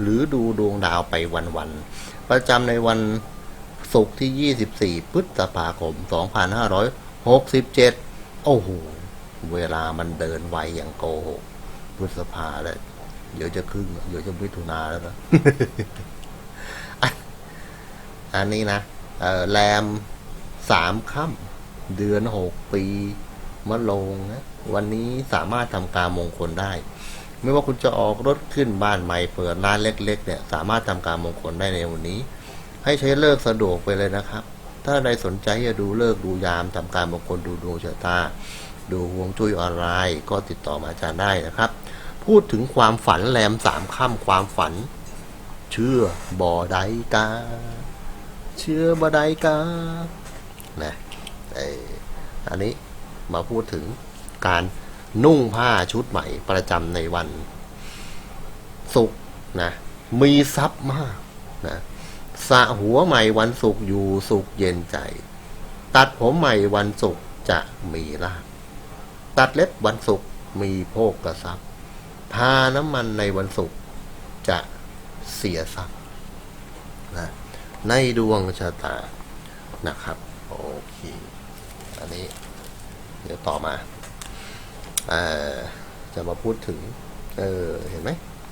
หรือดูดวงดาวไปวันๆประจำในวันศุกร์ที่ 24 พฤษภาคม 2567 โอ้โห เวลามันเดินไวอย่างโกหกพฤษภาแล้วเดี๋ยวจะครึ่งเดี๋ยวจะมิถุนาแล้วนะอันนี้นะแรมสามค่ำเดือนหกปีมะโรงนะ วันนี้สามารถทำการมงคลได้ ไม่ว่าคุณจะออกรถขึ้นบ้านใหม่เปิดร้านเล็ก ๆ เนี่ย สามารถทำการมงคลได้ในวันนี้ ให้ใช้เลิกสะดวกไปเลยนะครับ ถ้าใดสนใจจะดูเลิกดูยามทำการมงคลดูดวงชะตา ดูฮวงจุ้ยออนไลน์ ก็ติดต่อมาอาจารย์ได้นะครับ พูดถึงความฝันแรมสามค่ำความฝัน เชื่อบ่อใดกา เชื่อบไดกานะไออันนี้มาพูดถึงการ นุ่งผ้าชุดใหม่ประจำในวันศุกร์นะมีทรัพย์มากนะสระหัวใหม่วันศุกร์อยู่สุขเย็นใจ ตัดผมใหม่วันศุกร์จะมีลาภตัดเล็บวันศุกร์มีโภคกทรัพย์ทาน้ำมันในวันศุกร์จะเสียทรัพย์นะในดวงชะตานะครับ โอเค อันนี้ เดี๋ยวต่อมา เอ่อจะมาพูดถึง เออ เห็นไหม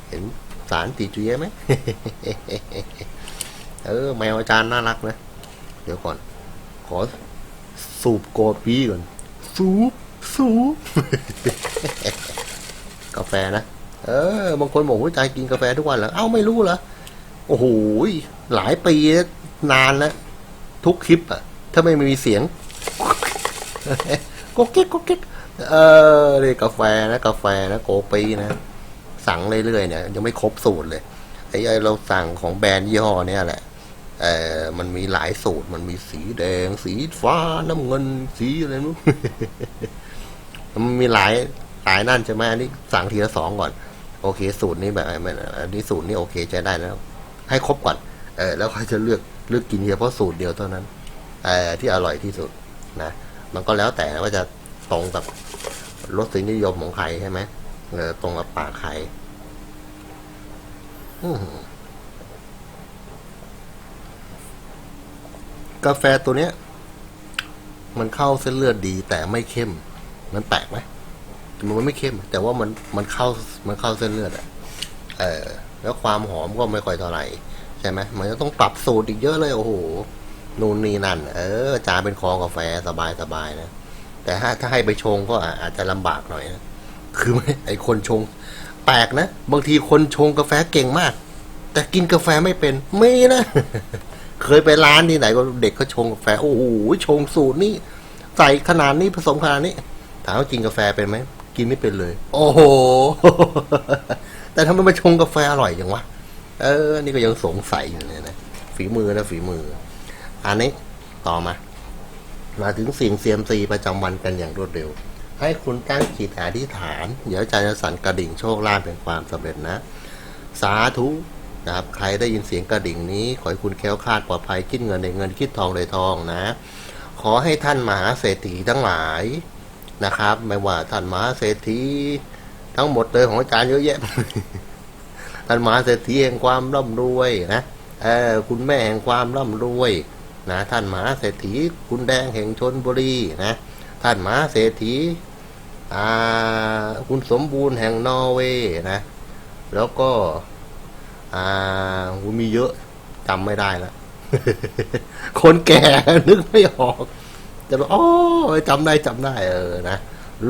เห็นสารตีจุยไหม เออ แมวอาจารย์น่ารักนะ เดี๋ยวก่อน ขอสูบโกปีก่อน สูบ สูบ กาแฟนะ เออ บางคนบอกว่าใจกินกาแฟทุกวันเหรอ เอ้าไม่รู้เหรอ โอ้โห หลายปีนานแล้ว ทุกคลิปอะถ้าไม่มีเสียง ก็เก๊กก็เก๊กเออนี่กาแฟนะกาแฟนะโกปีนะ สั่งเรื่อยๆเนี่ย ยังไม่ครบสูตรเลยไอ้ไอ้เราสั่งของแบรนด์ยี่ห้อเนี่ยแหละเออมันมีหลายสูตร มันมีสีแดง สีฟ้าน้ำเงิน สีอะไรนู้นมันมีหลายหลายนั่นใช่ไหมอันนี้สั่งทีละสองก่อน โอเค สูตรนี้แบบอันนี้สูตรนี้โอเคใช้ได้แล้ว ให้ครบก่อน เออแล้วค่อยจะเลือกเลือกกินเฉพาะสูตรเดียวเท่านั้นเออที่อร่อยที่สุดนะ มันก็แล้วแต่ว่าจะตรงกับรสนิยมของใครใช่ไหมเออตรงกับปากใครกาแฟตัวเนี้ย มันเข้าเส้นเลือดดีแต่ไม่เข้ม มันแปลกไหมมันไม่เข้ม แต่ว่ามันมันเข้ามันเข้าเส้นเลือดอะเออ แล้วความหอมก็ไม่ค่อยเท่าไหร่ใช่ไหมมันจะต้องปรับสูตรอีกเยอะเลยโอ้โห นู่นนี่นั่น เออจาเป็นคอกาแฟสบายสบายนะ แต่ถ้าถ้าให้ไปชงก็อาจจะลำบากหน่อยนะคือไอคนชง แปลกนะ บางทีคนชงกาแฟเก่งมาก แต่กินกาแฟไม่เป็นไม่นะ เคยไปร้านที่ไหนก็เด็กเขาชงกาแฟโอ้โหชงสูตรนี่ใส่ขนาดนี้ผสมขนาดนี้ถามว่ากินกาแฟเป็นไหมกินไม่เป็นเลย โอ้โห แต่ทำไมมาชงกาแฟอร่อยจังวะ เออ นี่ก็ยังสงสัยอยู่เลยนะ ฝีมือนะฝีมือ อันนี้ต่อมา มาถึงเสียงเซียมซีประจำวันกันอย่างรวดเร็ว ให้คุณตั้งจิตอธิษฐาน เดี๋ยวอาจจะสั่นกระดิ่งโชคลาภเป็นความสำเร็จนะ สาธุนะครับใครได้ยินเสียงกระดิ่งนี้ ขอให้คุณแคล้วคลาดปลอดภัยคิดเงินในเงินคิดทองในทองนะ ขอให้ท่านมหาเศรษฐีทั้งหลายนะครับ ไม่ว่าท่านมหาเศรษฐีทั้งหมดเลยของอาจารย์เยอะแยะท่านมหาเศรษฐีแห่งความร่ำรวยนะเออคุณแม่แห่งความร่ำรวย นะท่านมหาเศรษฐีคุณแดงแห่งชนบุรีนะท่านมหาเศรษฐีคุณสมบูรณ์แห่งนอร์เวย์นะแล้วก็อ่ามีเยอะจำไม่ได้แล้วคนแก่นึกไม่ออกจะบอกอ๋อจำได้จำได้เออนะ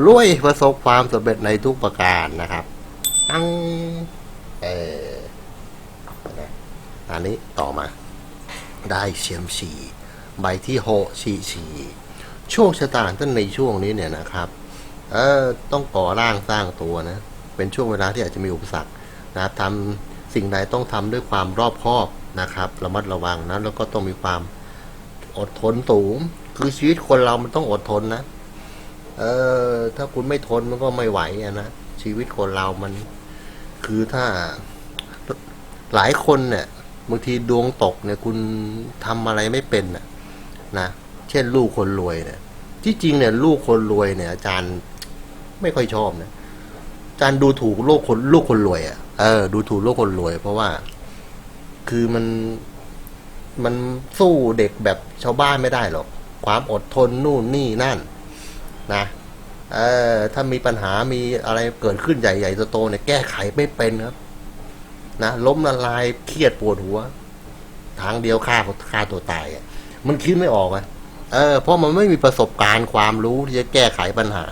รวยประสบความสำเร็จในทุกประการนะครับตั้งเออนะอันนี้ต่อมา ได้เชียมฉีใบที่โฮชีชีโชคชะตาท่านในช่วงนี้เนี่ยนะครับเออต้องก่อร่างสร้างตัวนะ เป็นช่วงเวลาที่อาจจะมีอุปสรรคนะทำสิ่งใดต้องทำด้วยความรอบคอบนะครับระมัดระวังนะแล้วก็ต้องมีความอดทนสูง คือชีวิตคนเรามันต้องอดทนนะ เออถ้าคุณไม่ทนมันก็ไม่ไหวนะชีวิตคนเรามัน คือถ้าหลายคนเนี่ย บางทีดวงตกเนี่ยคุณทำอะไรไม่เป็นนะนะเช่นลูกคนรวยเนี่ย ที่จริงเนี่ย ลูกคนรวยเนี่ย อาจารย์ไม่ค่อยชอบนะอาจารย์ดูถูกโลกคนลูกคนรวยอะ่ะเออดูถูกโลกคนรวย เพราะว่า คือมันมันสู้เด็กแบบชาวบ้านไม่ได้หรอก ความอดทนนู่นนี่นั่น นะเออถ้ามีปัญหามีอะไรเกิดขึ้นใหญ่ๆโตๆเนี่ยแก้ไขไม่เป็นครับ นะล้มละลายเครียดปวดหัว ทางเดียวฆ่าฆ่าตัวตายอะ มันคิดไม่ออกอะเออเพราะมันไม่มีประสบการณ์ความรู้ที่จะแก้ไขปัญหา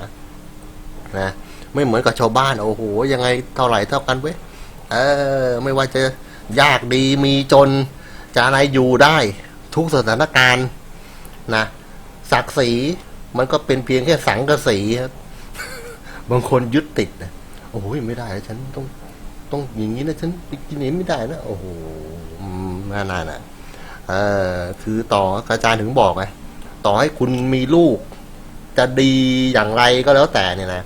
นะไม่เหมือนกับชาวบ้านโอ้โหยังไงเท่าไหร่เท่ากันเว้ยเออ ไม่ว่าจะยากดีมีจนจะอะไรอยู่ได้ทุกสถานการณ์นะศักดิ์ศรีมันก็เป็นเพียงแค่สังกะสีครับบางคนยึดติดนะโอ้โหไม่ได้ฉันต้อง ต้องอย่างนี้นะฉันไปกินนี้ไม่ได้นะโอ้โหน่าน่านะเออคือต่ออาจารย์ถึงบอกไงต่อให้คุณมีลูก จะดีอย่างไรก็แล้วแต่เนี่ยนะ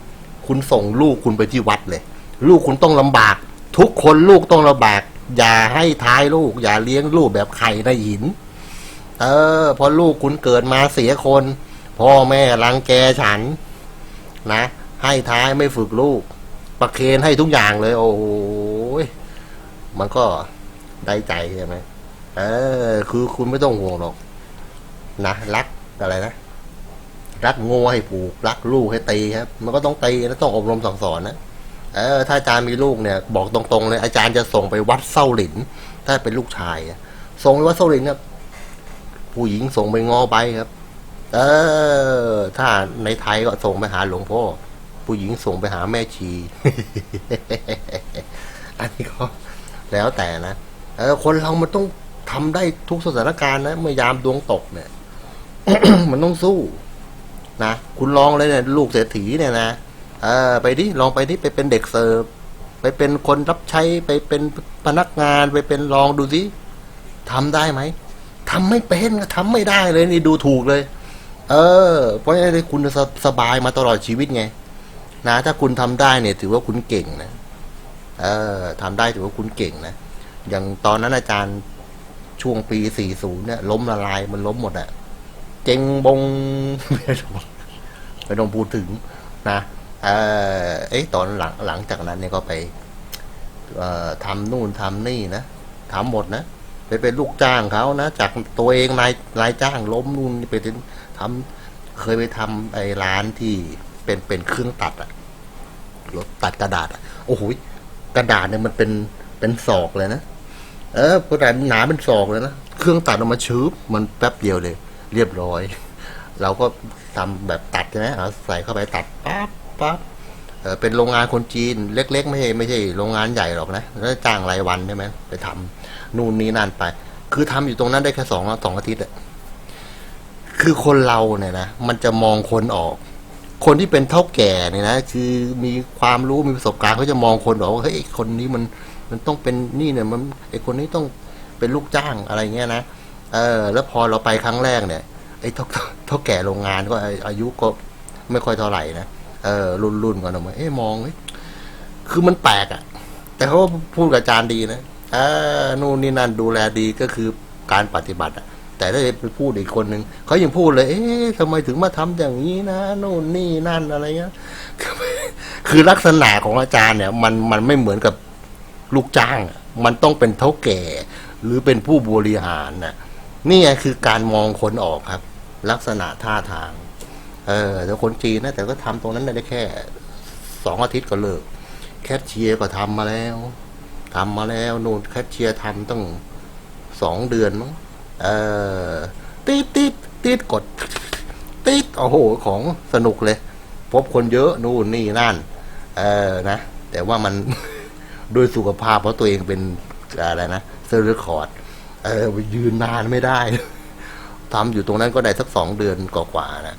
คุณส่งลูกคุณไปที่วัดเลย ลูกคุณต้องลำบาก ทุกคนลูกต้องลำบาก อย่าให้ท้ายลูก อย่าเลี้ยงลูกแบบไข่ในหิน เออพอลูกคุณเกิดมาเสียคน พ่อแม่รังแกฉัน นะ ให้ท้ายไม่ฝึกลูก ประเคนให้ทุกอย่างเลย โอ้โหยมันก็ได้ใจใช่ไหมเออ คือคุณไม่ต้องห่วงหรอก นะรักอะไรนะรักงูให้ผูกรักลูกให้ตีครับ มันก็ต้องตีนะต้องอบรมสั่งสอนนะเออ ถ้าอาจารย์มีลูกเนี่ย บอกตรงๆเลยอาจารย์จะส่งไปวัดเส้าหลิน ถ้าเป็นลูกชายส่งไปวัดเส้าหลินครับผู้หญิงส่งไปงอใบครับ เออ ถ้าในไทยก็ส่งไปหาหลวงพ่อ ผู้หญิงส่งไปหาแม่ชี อันนี้ก็แล้วแต่นะเออคนเรามันต้องทำได้ทุกสถานการณ์นะเมื่อยามดวงตกเนี่ย มันต้องสู้ นะคุณลองเลยเนี่ยลูกเศรษฐีเนี่ยนะเออไปดิลองไปดิไปเป็นเด็กเสิร์ฟไปเป็นคนรับใช้ไปเป็นพนักงานไปเป็นลองดูสิทำได้ไหมทำไม่เป็นทำไม่ได้เลยนี่ดูถูกเลย เออ เพราะฉะนั้นคุณสบายมาตลอดชีวิตไง นะ ถ้าคุณทำได้เนี่ย ถือว่าคุณเก่งนะเออทำได้ถือว่าคุณเก่งนะอย่างตอนนั้นอาจารย์ช่วงปี 40 เนี่ย ล้มละลายมันล้มหมดอะเจงบงไม่ต้องไม่ต้องพูดถึงนะเออเอ้ตอนหลังหลังจากนั้นเนี่ยก็ไปเออทำนู่นทำนี่นะทำหมดนะไปเป็นลูกจ้างเขานะจากตัวเองนายนายจ้างล้มนู่นไปถึงทำเคยไปทำไอ้ร้านที่เป็นเป็นเครื่องตัดอะ รถตัดกระดาษโอ้โหกระดาษเนี่ยมันเป็นเป็นศอกเลยนะเออกระดาษหนาเป็นศอกเลยนะเครื่องตัดออกมาชืบมันแป๊บเดียวเลย เรียบร้อย เราก็ทำแบบตัดใช่ไหมเอาใส่เข้าไปตัดปั๊บปั๊บเออเป็นโรงงานคนจีนเล็ก ๆ ไม่ใช่ไม่ใช่โรงงานใหญ่หรอกนะแล้วจ้างรายวันใช่ไหมไปทำนู่นนี่นั่นไป คือทำอยู่ตรงนั้นได้แค่สองสองอาทิตย์อะคือคนเราเนี่ยนะมันจะมองคนออก คนที่เป็นเท่าแก่เนี่ยนะคือมีความรู้มีประสบการณ์เขาจะมองคนออกว่าเฮ้ยไอ้คนนี้มันมันต้องเป็นนี่เนี่ยมันไอ้คนนี้ต้องเป็นลูกจ้างอะไรเงี้ยนะเออ แล้วพอเราไปครั้งแรกเนี่ยไอ้เท่าเท่าแก่โรงงานก็อายุก็ไม่ค่อยเท่าไหร่นะเออรุ่นรุ่นก่อนออกมาเอ๊ะมองเฮ้คือมันแปลกอะ่ะ แต่เขาพูดกับอาจารย์ดีนะเออนู่นนี่นั่นดูแลดีก็คือการปฏิบัติอะ แต่ถ้าไปพูดอีกคนหนึ่งเขายังพูดเลย เอ๊ะทำไมถึงมาทำอย่างนี้นะนู่นนี่นั่นอะไรเงี้ยคือลักษณะของอาจารย์เนี่ย มันมันไม่เหมือนกับลูกจ้าง มันต้องเป็นเท่าแก่ หรือเป็นผู้บริหารน่ะนี่ไงคือการมองคนออกครับ ลักษณะท่าทาง เออแต่คนจีนนะแต่ก็ทำตรงนั้นได้แค่สองอาทิตย์ก็เลิก แคชเชียร์ก็ทำมาแล้วททำมาแล้ว โน่นแคชเชียร์ทำตั้งสองเดือนมั้ง เออติดติดติดกดติดโอ้โหของสนุกเลย พบคนเยอะนู่นนี่นั่น เออนะ แต่ว่ามันด้วยสุขภาพเพราะตัวเองเป็นอะไรนะเซอร์เรคอร์ดเออยืนนานไม่ได้ทำอยู่ตรงนั้นก็ได้สักสองเดือนกว่าๆนะ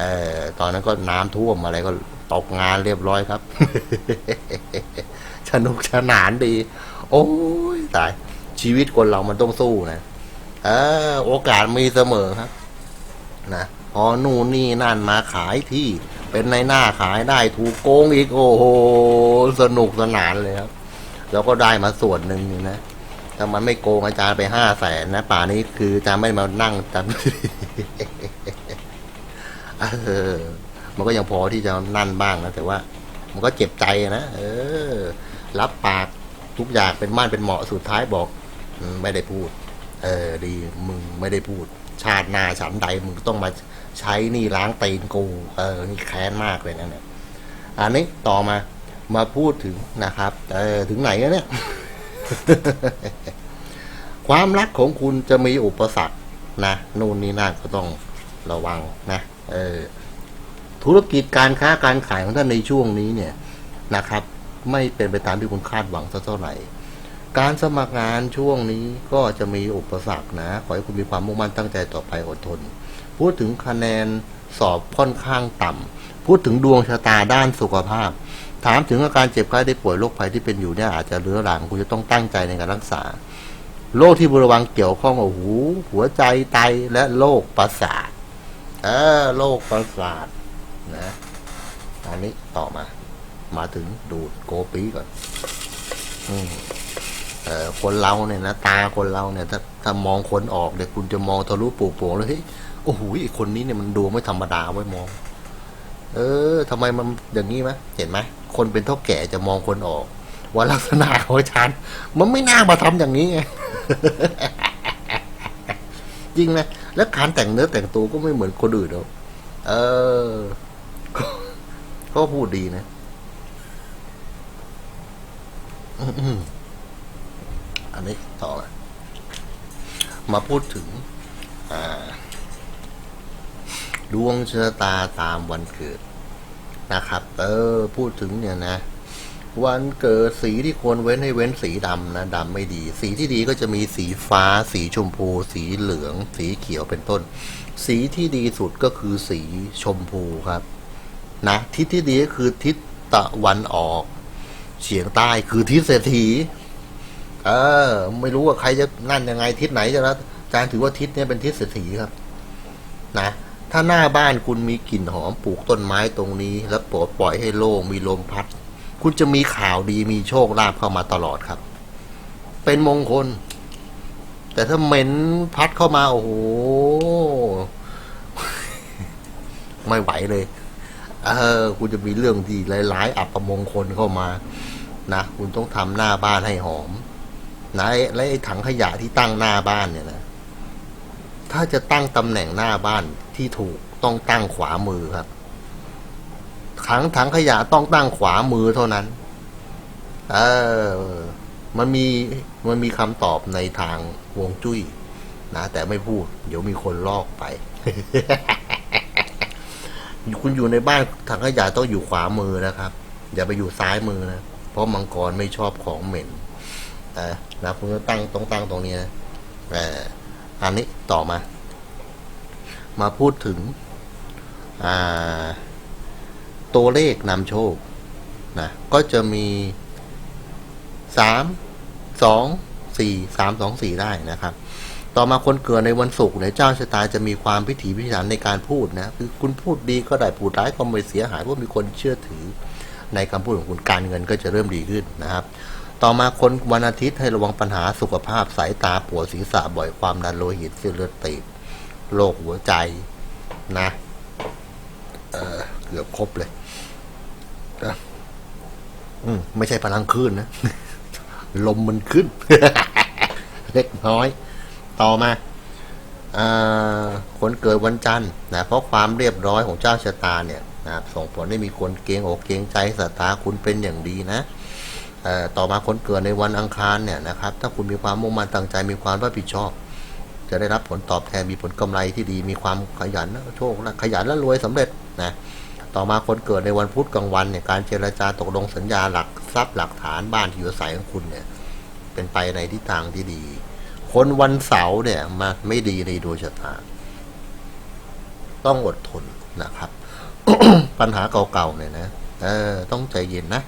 เออตอนนั้นก็น้ำท่วมอะไรก็ตกงานเรียบร้อยครับสนุกสนานดี โอ้ยตายชีวิตคนเรามันต้องสู้นะ เออโอกาสมีเสมอครับ นะพอนู่นนี่นั่นมาขายที่ เป็นในหน้าขายได้ถูกโกงอีกโอ้โหสนุกสนานเลยครับ แล้วก็ได้มาส่วนหนึ่งนี่นะถ้ามันไม่โกงอาจารย์ไปห้าแสนนะ ป่านี้คืออาจารย์ไม่มานั่งจำเออ มันก็ยังพอที่จะนั่นบ้างนะแต่ว่า มันก็เจ็บใจนะเออ รับปากทุกอย่างเป็นม่านเป็นเหมาะสุดท้ายบอกไม่ได้พูด เออดีมึงไม่ได้พูด ชาติหน้าฉันใดมึงต้องมาใช้นี่ล้างตีนกู เออนี่แค้นมากเลยนะเนี่ยอันนี้ต่อมามาพูดถึงนะครับ เออถึงไหนแล้วเนี่ย ความรักของคุณจะมีอุปสรรคนะนู่นนี่นั่นก็ต้องระวังนะเออธุรกิจการค้าการขายของท่านในช่วงนี้เนี่ยนะครับ ไม่เป็นไปตามที่คุณคาดหวังสักเท่าไหร่ การสมัครงานช่วงนี้ก็จะมีอุปสรรคนะ ขอให้คุณมีความมุ่งมั่นตั้งใจต่อไปอดทน พูดถึงคะแนนสอบค่อนข้างต่ำพูดถึงดวงชะตาด้านสุขภาพ ถามถึงอาการเจ็บไข้ได้ป่วยโรคภัยที่เป็นอยู่เนี่ยอาจจะเรื้อรังคุณจะต้องตั้งใจในการรักษา โรคที่บริวังเกี่ยวข้องกับหู หัวใจไตและโรคประสาท เออโรคประสาทนะอันนี้ต่อมา มาถึงดูดโกปีก่อน อืม คนเราเนี่ยนะตาคนเราเนี่ยถ้าถ้ามองคนออกเดี๋ยวคุณจะมองทะลุปูโป่งเลยเฮ้ยโอ้โหไอคนนี้เนี่ยมันดวงไม่ธรรมดาไว้มอง เออทำไมมันอย่างนี้ไหมเห็นไหมคนเป็นเท่าแก่จะมองคนออก ว่าลักษณะของฉันมันไม่น่ามาทำอย่างนี้ไงจริงนะแล้วการแต่งเนื้อแต่งตัวก็ไม่เหมือนคนอื่นหรอกเออก็พูดดีนะ อืม อันนี้ต่อมามาพูดถึงดวงชะตาตามวันเกิดนะครับ เออ พูดถึงเนี่ยนะ วันเกิดสีที่ควรเว้นให้เว้นสีดำนะดำไม่ดี สีที่ดีก็จะมีสีฟ้า สีชมพู สีเหลือง สีเขียวเป็นต้น สีที่ดีสุดก็คือสีชมพูครับ นะทิศที่ดีก็คือทิศตะวันออกเฉียงใต้คือทิศเศรษฐี เออ ไม่รู้ว่าใครจะนั่นยังไงทิศไหนจะแล้วอาจารย์ถือว่าทิศนี้เป็นทิศเศรษฐีครับ นะถ้าหน้าบ้านคุณมีกลิ่นหอมปลูกต้นไม้ตรงนี้ แล้วปล่อยปล่อยให้โล่งมีลมพัด คุณจะมีข่าวดีมีโชคลาภเข้ามาตลอดครับ เป็นมงคล แต่ถ้าเหม็นพัดเข้ามาโอ้โหไม่ไหวเลย เออ คุณจะมีเรื่องที่ร้ายๆอับประมงคลเข้ามา นะ คุณต้องทำหน้าบ้านให้หอม นะไอ้และไอ้ถังขยะที่ตั้งหน้าบ้านเนี่ยนะ ถ้าจะตั้งตำแหน่งหน้าบ้านที่ถูกต้องตั้งขวามือครับถังถังขยะต้องตั้งขวามือเท่านั้น เออ มันมีมันมีคำตอบในทางวงจุ้ยนะแต่ไม่พูด เดี๋ยวมีคนลอกไป คุณอยู่ในบ้านถังขยะต้องอยู่ขวามือนะครับ อย่าไปอยู่ซ้ายมือนะ เพราะมังกรไม่ชอบของเหม็นเออ นะคุณก็ตั้งต้องตั้งตรงนี้นะอันนี้ต่อมา มาพูดถึงตัวเลขนำโชคนะก็จะมีสามสองสี่สามสองสี่ได้นะครับ ต่อมาคนเกิดในวันศุกร์เนี่ยเจ้าชะตาจะมีความพิถีพิถันในการพูดนะคือคุณพูดดีก็ได้พูดร้ายก็ไม่เสียหายเพราะมีคนเชื่อถือในคำพูดของคุณการเงินก็จะเริ่มดีขึ้นนะครับ ต่อมาคนวันอาทิตย์ให้ระวังปัญหาสุขภาพสายตาปวดศีรษะบ่อยความดันโลหิตเส้นเลือดตีบโรคหัวใจนะเออเกือบครบเลยอะอืมไม่ใช่พลังคลื่นนะ ลมมันขึ้น เล็กน้อย ต่อมาอ่าคนเกิดวันจันทร์นะเพราะความเรียบร้อยของเจ้าชะตาเนี่ยนะครับส่งผลให้มีคนเกงอกเกงใจศรัทธาคุณเป็นอย่างดีนะ ต่อมาคนเกิดในวันอังคารเนี่ยนะครับ ถ้าคุณมีความมุ่งมั่นตั้งใจมีความรับผิดชอบ จะได้รับผลตอบแทนมีผลกำไรที่ดี มีความขยันโชคและขยันและรวยสำเร็จนะต่อมาคนเกิดในวันพุธกลางวันเนี่ยการเจรจาตกลงสัญญาหลักทรัพย์หลักฐานบ้านที่อยู่อาศัยของคุณเนี่ยเป็นไปในทิศทางที่ดี คนวันเสาร์เนี่ยมาไม่ดีในดวงชะตาต้องอดทนนะครับ ปัญหาเก่าๆเนี่ยนะเออต้องใจเย็นนะ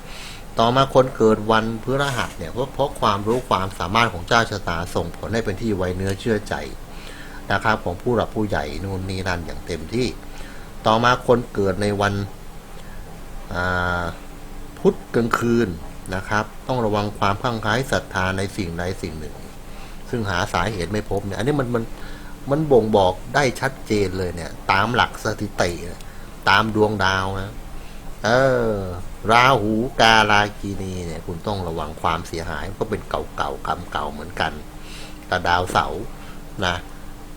ต่อมาคนเกิดวันพฤหัสเนี่ยเพราะเพราะความรู้ความสามารถของเจ้าชะตาส่งผลให้เป็นที่ไว้เนื้อเชื่อใจนะครับของผู้หลักผู้ใหญ่นู่นนี่นั่นอย่างเต็มที่ ต่อมาคนเกิดในวันพุธกลางคืนนะครับ ต้องระวังความคลั่งไคล้ศรัทธาในสิ่งใดสิ่งหนึ่ง ซึ่งหาสาเหตุไม่พบเนี่ยอันนี้มันมันมันบ่งบอกได้ชัดเจนเลยเนี่ย ตามหลักสถิติ ตามดวงดาวนะเออ ราหูกาลากีนีเนี่ยคุณต้องระวังความเสียหายก็เป็นเก่าๆคำเก่าเหมือนกันแต่ดาวเสาร์นะ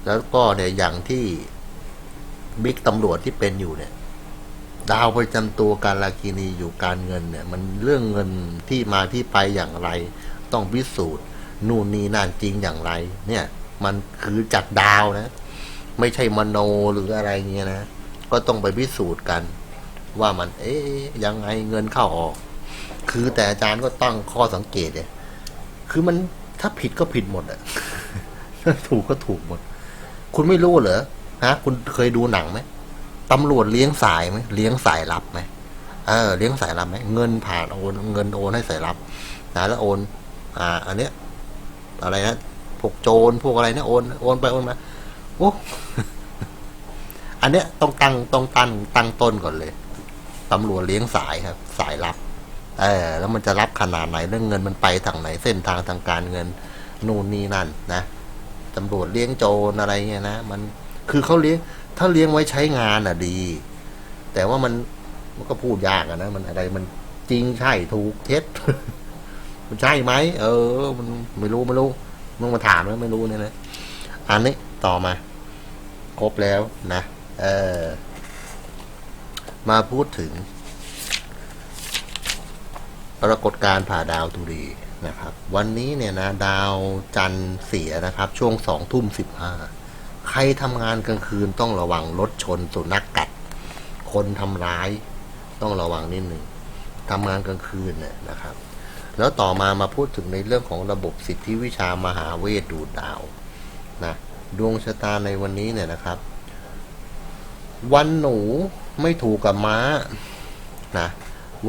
แล้วก็เนี่ยอย่างที่บิ๊กตำรวจที่เป็นอยู่เนี่ย ดาวประจำตัวกาลากินีอยู่การเงินเนี่ย มันเรื่องเงินที่มาที่ไปอย่างไร ต้องพิสูจน์นู่นนี่นั่นจริงอย่างไร เนี่ย มันคือจากดาวนะ ไม่ใช่มโนหรืออะไรเงี้ยนะ ก็ต้องไปพิสูจน์กัน ว่ามัน เอ๊ยยังไงเงินเข้าออก คือแต่อาจารย์ก็ตั้งข้อสังเกตเนี่ยคือมันถ้าผิดก็ผิดหมดอะถ้าถูกก็ถูกหมด คุณไม่รู้เหรอฮะ คุณเคยดูหนังไหมตำรวจเลี้ยงสายไหมเลี้ยงสายลับไหมเออเลี้ยงสายลับไหมเงินผ่านโอนเงินโอนให้สายลับนะแล้วโอน อ่า อันเนี้ย อะไรนะพวกโจรพวกอะไรเนี่ยโอนโอนไปโอนมาโอ้อันเนี้ยต้องตั้งต้องตั้งตั้งต้นก่อนเลย ตำรวจเลี้ยงสายครับ สายลับ เออ แล้วมันจะรับขนาดไหนเรื่องเงินมันไปทางไหนเส้นทางทางการเงินนู่นนี่นั่นนะตำรวจเลี้ยงโจรอะไรเงี้ยนะมันคือเขาเลี้ยงถ้าเลี้ยงไว้ใช้งานอะดี แต่ว่ามันมันก็พูดยากอะนะมันอะไรมันจริงใช่ถูกเท็จมันใช่ไหมเออ มันไม่รู้ไม่รู้มึงมาถามแล้วไม่รู้เนี่ยนะอันนี้ต่อมา ครบแล้วนะเออ มาพูดถึง ปรากฏการณ์ผ่าดาวตุรีนะครับ วันนี้เนี่ยนะดาวจันทร์เสียนะครับ ช่วงสองทุ่มสิบห้าใครทำงานกลางคืนต้องระวังรถชนสุนัขกกัด คนทำร้ายต้องระวังนิดหนึ่งทำงานกลางคืนเนี่ยนะครับ แล้วต่อมามาพูดถึงในเรื่องของระบบสิทธิวิชามหาเวทดูดดาวนะดวงชะตาในวันนี้เนี่ยนะครับ วันหนูไม่ถูกกับม้านะ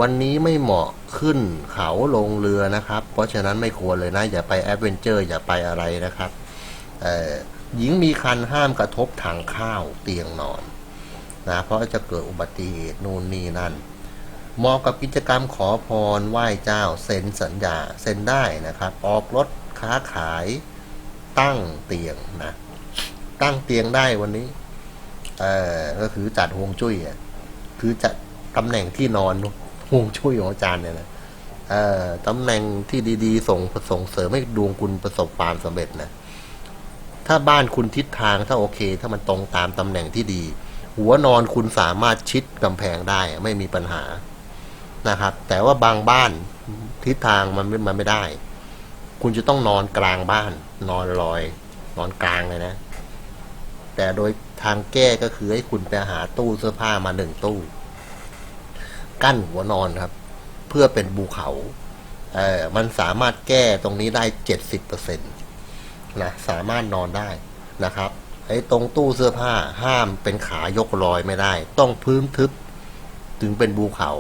วันนี้ไม่เหมาะขึ้นเขาลงเรือนะครับ เพราะฉะนั้นไม่ควรเลยนะ อย่าไปแอดเวนเจอร์อย่าไปอะไรนะครับหญิงมีคันห้ามกระทบถังข้าวเตียงนอนนะเพราะจะเกิดอุบัติเหตุนู่นนี่นั่นเหมาะกับกิจกรรมขอพรไหว้เจ้าเซ็นสัญญาเซ็นได้นะครับ ออกรถค้าขายตั้งเตียงนะ ตั้งเตียงได้วันนี้ เออก็คือจัดฮวงจุ้ยอะคือจัดตำแหน่งที่นอนฮวงจุ้ยของอาจารย์เนี่ยนะเออตำแหน่งที่ดีๆ ส่งส่งเสริมให้ดวงคุณประสบความสำเร็จนะถ้าบ้านคุณทิศทางถ้าโอเค ถ้ามันตรงตามตำแหน่งที่ดี หัวนอนคุณสามารถชิดกำแพงได้ไม่มีปัญหานะครับ แต่ว่าบางบ้านทิศทางมันมันไม่ได้ คุณจะต้องนอนกลางบ้าน นอนลอย นอนกลางเลยนะ แต่โดย ทางแก้ก็คือให้คุณไปหาตู้เสื้อผ้ามาหนึ่งตู้ กั้นหัวนอนครับ เพื่อเป็นภูเขาเออมันสามารถแก้ตรงนี้ได้เจ็ดสิบเปอร์เซ็นต์นะสามารถนอนได้นะครับไอ้ตรงตู้เสื้อผ้าห้ามเป็นขายกลอยไม่ได้ ต้องพื้นทึบ ถึงเป็นภูเขา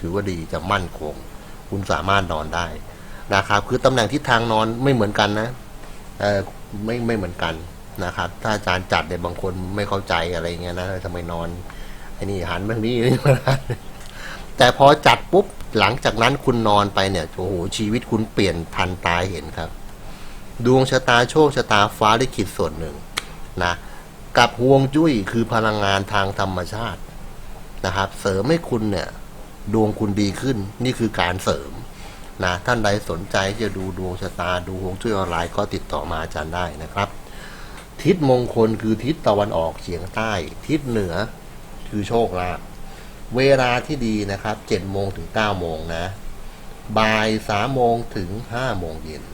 ถือว่าดีจะมั่นคง คุณสามารถนอนได้นะครับ คือตำแหน่งทิศทางนอนไม่เหมือนกันนะเออไม่ไม่เหมือนกัน นะครับ ถ้าอาจารย์จัดเนี่ยบางคนไม่เข้าใจอะไรเงี้ยนะทำไมนอนไอ้นี่หันไปทางนี้แต่พอจัดปุ๊บหลังจากนั้นคุณนอนไปเนี่ยโอ้โหชีวิตคุณเปลี่ยนทันตาเห็นครับ ดวงชะตาโชคชะตาฟ้าลิขิตส่วนหนึ่งนะกับห่วงจุ้ยคือพลังงานทางธรรมชาตินะครับ เสริมให้คุณเนี่ย ดวงคุณดีขึ้น นี่คือการเสริมนะท่านใดสนใจจะดูดวงชะตาดูห่วงจุ้ยออนไลน์ก็ติดต่อมาอาจารย์ได้นะครับ ทิศมงคลคือทิศตะวันออกเฉียงใต้ ทิศเหนือคือโชคลาภเวลาที่ดีนะครับเจ็ดโมงถึงเก้าโมงนะ บ่ายสามโมงถึงห้าโมงเย็น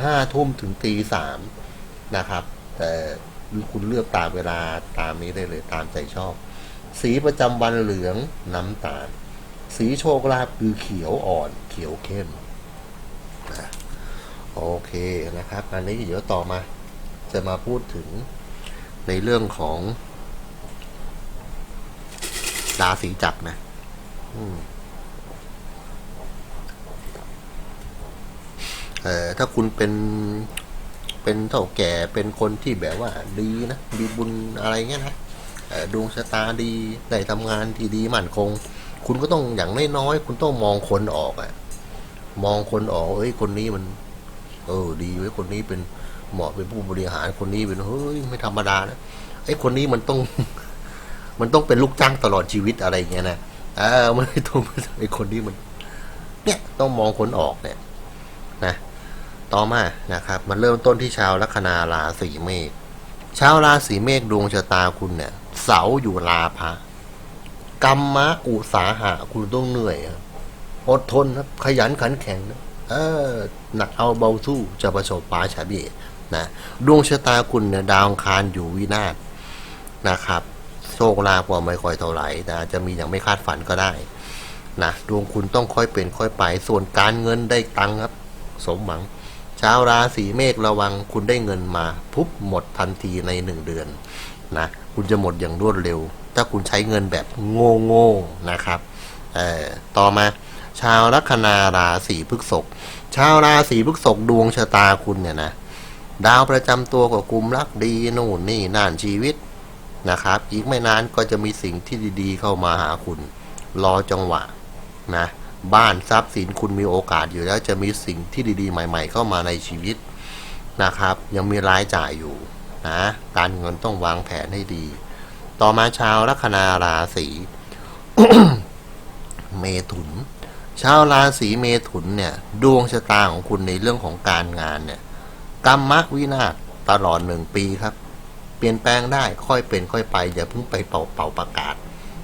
ห้าทุ่มถึงตีสามนะครับ แต่คุณเลือกตามเวลาตามนี้ได้เลยตามใจชอบ สีประจำวันเหลืองน้ำตาล สีโชคลาภคือเขียวอ่อนเขียวเข้มนะโอเคนะครับ อันนี้เดี๋ยวต่อมา จะมาพูดถึงในเรื่องของราศีจักรนะเออถ้าคุณเป็นเป็นเท่าแก่เป็นคนที่แบบว่าดีนะมีบุญอะไรเงี้ยนะดวงชะตาดีได้ทำงานที่ดีมั่นคง คุณก็ต้องอย่างน้อยๆคุณต้องมองคนออกอะมองคนออกเอ้ยคนนี้มัน เออ ดีเว้ยคนนี้เป็น เหมาะเป็นผู้บริหารคนนี้เป็นเฮ้ยไม่ธรรมดานะไอ้คนนี้มันต้อง มันต้องเป็นลูกจ้างตลอดชีวิตอะไรเงี้ยนะเออมันต้องไอ้คนนี้มัน เนี่ยต้องมองคนออกเนี่ย นะต่อมานะครับ มันเริ่มต้นที่ชาวลัคนาราศีเมษชาวราศีเมษดวงชะตาคุณเนี่ย เสาอยู่ลาภะกรรมะอุสาหะคุณต้องเหนื่อยอดทนครับขยันขันแข็งนะเออหนักเอาเบาสู้จะประสบปาชาเบศ นะดวงชะตาคุณเนี่ยดาวอังคารอยู่วินาศนะครับโชคลาภก็ไม่ค่อยเท่าไหร่แต่จะมีอย่างไม่คาดฝันก็ได้นะดวงคุณต้องค่อยเป็นค่อยไป ส่วนการเงินได้ตังค์ครับ สมหวังชาวราศีเมษระวังคุณได้เงินมาปุ๊บหมดทันทีในหนึ่งเดือนนะคุณจะหมดอย่างรวดเร็ว ถ้าคุณใช้เงินแบบโง่โง่นะครับเอ่อต่อมาชาวลัคนาราศีพฤษภชาวราศีพฤษภดวงชะตาคุณเนี่ยนะ ดาวประจำตัวกับกลุ่มรักดีนู่นนี่น่านชีวิตนะครับ อีกไม่นานก็จะมีสิ่งที่ดีๆ เข้ามาหาคุณ รอจังหวะนะบ้านทรัพย์สินคุณมีโอกาสอยู่แล้วจะมีสิ่งที่ดีๆ ใหม่ ๆ เข้ามาในชีวิตนะครับ ยังมีรายจ่ายอยู่นะการเงินต้องวางแผนให้ดี ต่อมาชาวลัคนาราศีเมถุน ชาวราศีเมถุนเนี่ย ดวงชะตาของคุณในเรื่องของการงานเนี่ย กรรมวินาศตลอดหนึ่งปีครับ เปลี่ยนแปลงได้ค่อยเป็นค่อยไป อย่าเพิ่งไปเป่าเป่าประกาศ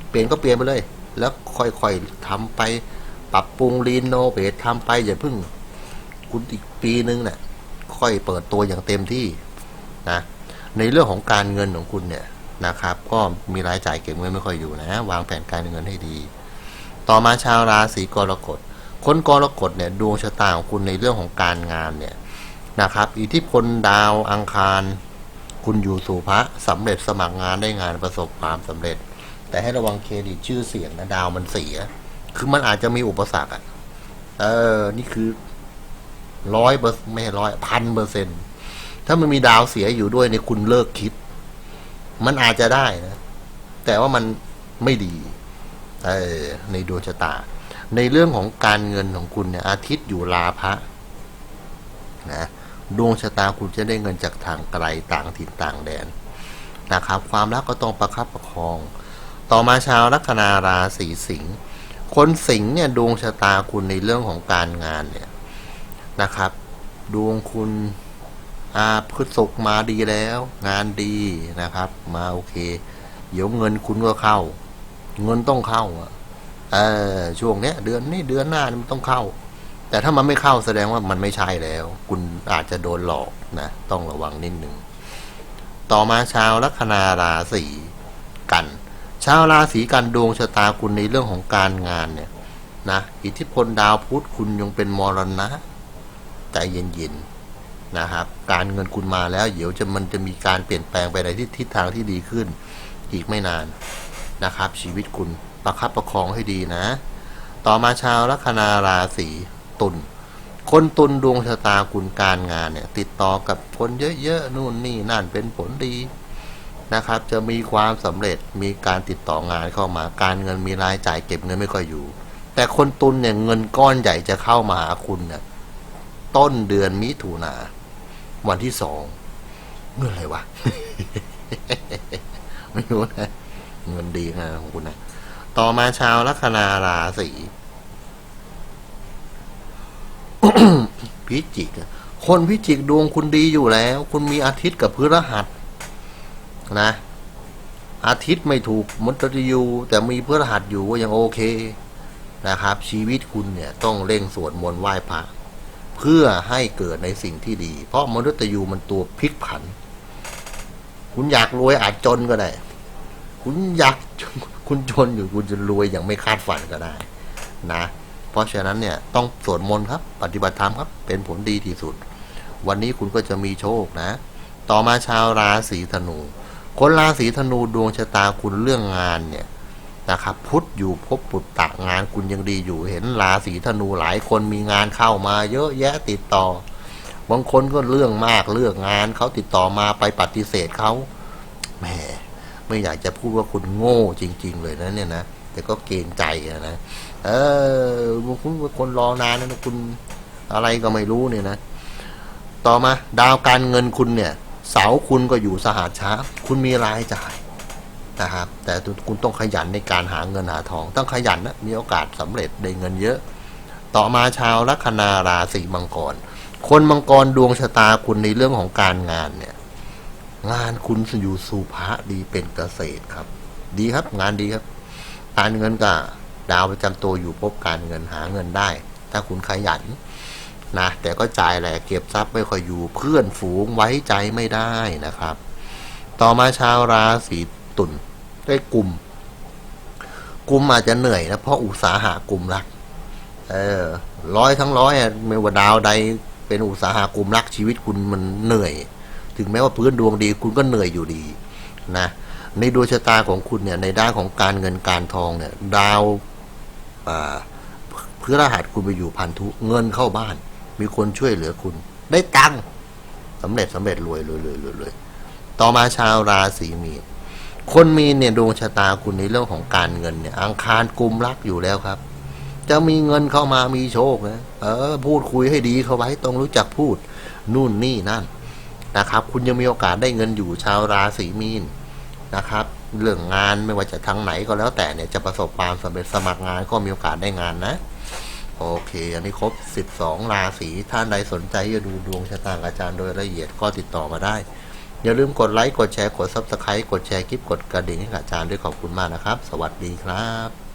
เปลี่ยนก็เปลี่ยนไปเลย แล้วค่อยๆทำไป ปรับปรุงรีโนเวททำไปอย่าเพิ่ง คุณอีกปีนึงเนี่ยค่อยเปิดตัวอย่างเต็มที่นะในเรื่องของการเงินของคุณเนี่ยนะครับ ก็มีรายจ่ายเก็บเงินไม่ค่อยอยู่นะ วางแผนการเงินให้ดี ต่อมาชาวราศีกรกฎคนกรกฎเนี่ยดวงชะตาของคุณในเรื่องของการงานเนี่ย นะครับ อิทธิพลดาวอังคาร คุณอยู่สู่พระสำเร็จสมัครงานได้งานประสบความสำเร็จ แต่ให้ระวังเครดิตชื่อเสียงนะดาวมันเสีย คือมันอาจจะมีอุปสรรคอะเออ นี่คือร้อยเปอร์ไม่ร้อยพันเปอร์เซ็นถ้ามันมีดาวเสียอยู่ด้วยเนี่ยคุณเลิกคิด มันอาจจะได้นะ แต่ว่ามันไม่ดี เออ ในดวงชะตา ในเรื่องของการเงินของคุณเนี่ย อาทิตย์อยู่ลาภะนะ ดวงชะตาคุณจะได้เงินจากทางไกลต่างถิ่นต่างแดนนะครับ ความรักก็ต้องประคับประคอง ต่อมาชาวลัคนาราศีสิงห์คนสิงห์เนี่ยดวงชะตาคุณในเรื่องของการงานเนี่ยนะครับ ดวงคุณอาพฤษภมาดีแล้ว งานดีนะครับ มาโอเค เดี๋ยวเงินคุณก็เข้า เงินต้องเข้าอะเออช่วงเนี้ย เดือนนี้เดือนหน้ามันต้องเข้า แต่ถ้ามันไม่เข้าแสดงว่ามันไม่ใช่แล้ว คุณอาจจะโดนหลอกนะ ต้องระวังนิดนึง ต่อมาชาวลัคนาราศีกัน ชาวราศีกันดวงชะตาคุณในเรื่องของการงานเนี่ยนะอิทธิพลดาวพุธคุณยังเป็นมรณะใจเย็นๆนะครับ การเงินคุณมาแล้ว เดี๋ยวจะมันจะมีการเปลี่ยนแปลงไปในทิศทางที่ดีขึ้น อีกไม่นานนะครับ ชีวิตคุณประคับประคองให้ดีนะ ต่อมาชาวลัคนาราศี ตุลคนตุลดวงชะตาคุณการงานเนี่ย ติดต่อกับคนเยอะๆนู่นนี่นั่นเป็นผลดีนะครับ จะมีความสำเร็จมีการติดต่องานเข้ามา การเงินมีรายจ่ายเก็บเงินไม่ค่อยอยู่ แต่คนตุลเนี่ยเงินก้อนใหญ่จะเข้ามาหาคุณเนี่ยต้นเดือนมิถุนาวันที่สองเงินอะไรวะไม่รู้นะเงินดีนะของคุณนะต่อมาชาวลัคนาราศี พิจิกคนพิจิกดวงคุณดีอยู่แล้ว คุณมีอาทิตย์กับพฤหัส นะ อาทิตย์ไม่ถูกมดตยูแต่มีพฤหัสอยู่ก็ยังโอเคนะครับ ชีวิตคุณเนี่ยต้องเร่งสวดมนต์ไหว้พระเพื่อให้เกิดในสิ่งที่ดี เพราะมนุษย์ยูมันตัวพลิกผัน คุณอยากรวยอาจจนก็ได้ คุณอยากคุณจนอยู่คุณจะรวยอย่างไม่คาดฝันก็ได้ นะ เพราะฉะนั้นเนี่ยต้องสวดมนต์ครับ ปฏิบัติธรรมครับ เป็นผลดีที่สุด วันนี้คุณก็จะมีโชคนะ ต่อมาชาวราศีธนู คนราศีธนูดวงชะตาคุณเรื่องงานเนี่ยนะครับ พุทธอยู่พบปุตตะงานคุณยังดีอยู่ เห็นราศีธนูหลายคนมีงานเข้ามาเยอะแยะติดต่อ บางคนก็เรื่องมากเรื่องงานเขาติดต่อมาไปปฏิเสธเขาแหมไม่อยากจะพูดว่าคุณโง่จริง ๆ เลยนะเนี่ยนะแต่ก็เกรงใจนะ เออคุณคนรอนานนะคุณอะไรก็ไม่รู้เนี่ยนะ ต่อมาดาวการเงินคุณเนี่ย เสาคุณก็อยู่สหัสช้า คุณมีรายจ่ายนะครับ แต่คุณต้องขยันในการหาเงินหาทอง ต้องขยันนะมีโอกาสสำเร็จได้เงินเยอะ ต่อมาชาวลัคนาราศีมังกร คนมังกรดวงชะตาคุณในเรื่องของการงานเนี่ย งานคุณอยู่สุภะดีเป็นเกษตรครับ ดีครับงานดีครับการเงินก็ ดาวประจำตัวอยู่พบการเงินหาเงินได้ ถ้าคุณขยันนะแต่ก็จ่ายแหละเก็บทรัพย์ไม่ค่อยอยู่เพื่อนฝูงไว้ใจไม่ได้นะครับ ต่อมาชาวราศีตุลได้กลุ่มกลุ่มอาจจะเหนื่อยนะเพราะอุตสาหะกลุ่มรัก เออร้อยทั้งร้อยไม่ว่าดาวใดเป็นอุตสาหะกลุ่มรักชีวิตคุณมันเหนื่อย ถึงแม้ว่าพื้นดวงดีคุณก็เหนื่อยอยู่ดีนะในดวงชะตาของคุณเนี่ยในด้านของการเงินการทองเนี่ย ดาว เพื่อรหัสคุณไปอยู่พันธุเงินเข้าบ้าน มีคนช่วยเหลือคุณ ได้ตังค์สำเร็จสำเร็จรวยรวยรวยรวยรวยต่อมาชาวราศีมีนคนมีนเนี่ยดวงชะตาคุณในเรื่องของการเงินเนี่ย อังคารกลุ่มรักอยู่แล้วครับ จะมีเงินเข้ามามีโชคนะเออ พูดคุยให้ดีเข้าไว้ต้องรู้จักพูด นู่นนี่นั่นนะครับ คุณยังมีโอกาสได้เงินอยู่ชาวราศีมีนนะครับ เรื่องงานไม่ว่าจะทางไหนก็แล้วแต่เนี่ยจะประสบความสำเร็จสมัครงานก็มีโอกาสได้งานนะ โอเค อันนี้ครบ 12 ราศีท่านใดสนใจจะดูดวงชะตาอาจารย์โดยละเอียดก็ติดต่อมาได้ อย่าลืมกดไลค์ กดแชร์ กด Subscribe กดแชร์คลิป กดกระดิ่งให้กับอาจารย์ด้วยขอบคุณมากนะครับ สวัสดีครับ